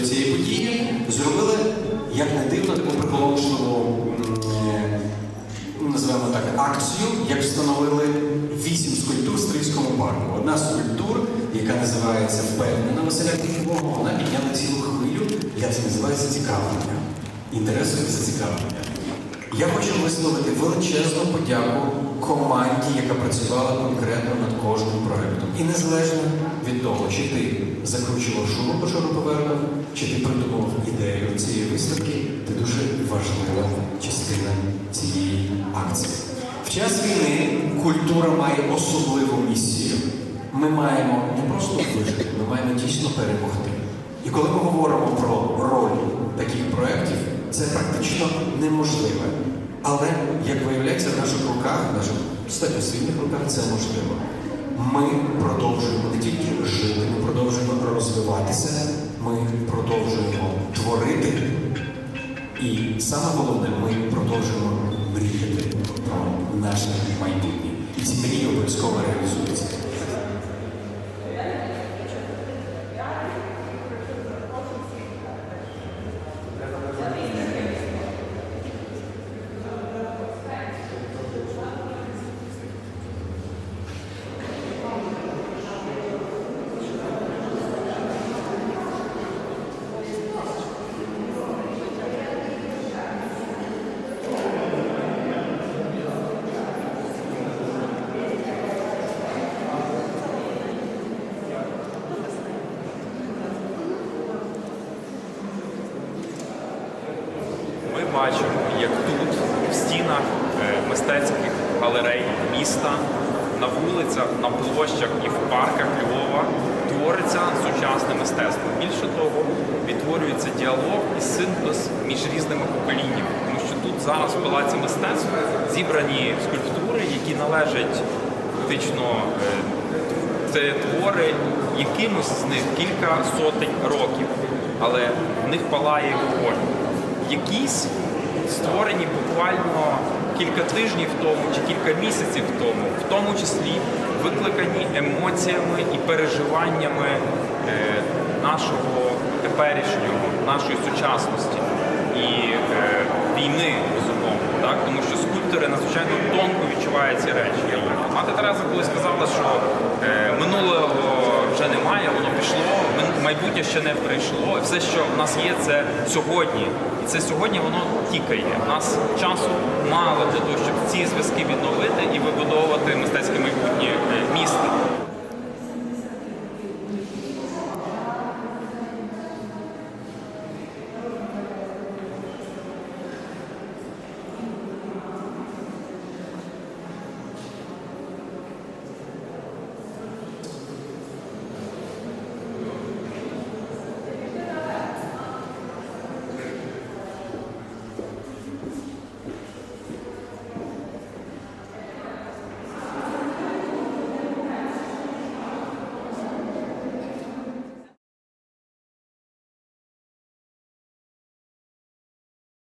до цієї події, зробили, як не дивно, таку приголомшливу е, називаємо так, акцію, як встановили вісім скульптур в Стрийському парку. Одна з скульптур, яка називається Впевнена Василя Києвого, вона підняла цілу хвилю, як це називається зацікавлення. Інтересу і зацікавлення. Я хочу висловити величезну подяку команді, яка працювала конкретно над кожним проєктом. І незалежно від того, чи ти закручував шуму по чи ти придумав ідею цієї виставки, ти дуже важлива частина цієї акції. В час війни культура має особливу місію. Ми маємо не просто вижити, ми маємо дійсно перемогти. І коли ми говоримо про роль таких проєктів, це практично неможливе. Але, як виявляється, в наших руках, в наших достатньо руках це можливо. Ми продовжуємо не тільки жити, ми продовжуємо розвиватися, ми продовжуємо творити. І саме головне, ми продовжуємо мріяти про наше майбутнє. І ці мрії обов'язково реалізуються. Ми бачимо, як тут, в стінах е, мистецьких галерей міста, на вулицях, на площах і в парках Львова твориться сучасне мистецтво. Більше того, відтворюється діалог і синтез між різними поколіннями. Тому що тут зараз в палаці мистецтв зібрані скульптури, які належать фактично е, це твори якимось з них кілька сотень років, але в них палає вогонь. Якісь створені буквально кілька тижнів тому чи кілька місяців тому, в тому числі викликані емоціями і переживаннями е, нашого теперішнього, нашої сучасності і е, війни, безумовно, так? тому що скульптори надзвичайно тонко відчувають ці речі. Мати Тереза колись сказала, що е, минулого вже немає, воно майбутнє ще не прийшло. Все, що в нас є, це сьогодні. І це сьогодні воно тікає. У нас часу мало для того, щоб ці зв'язки відновити і вибудовувати мистецьке майбутнє міста.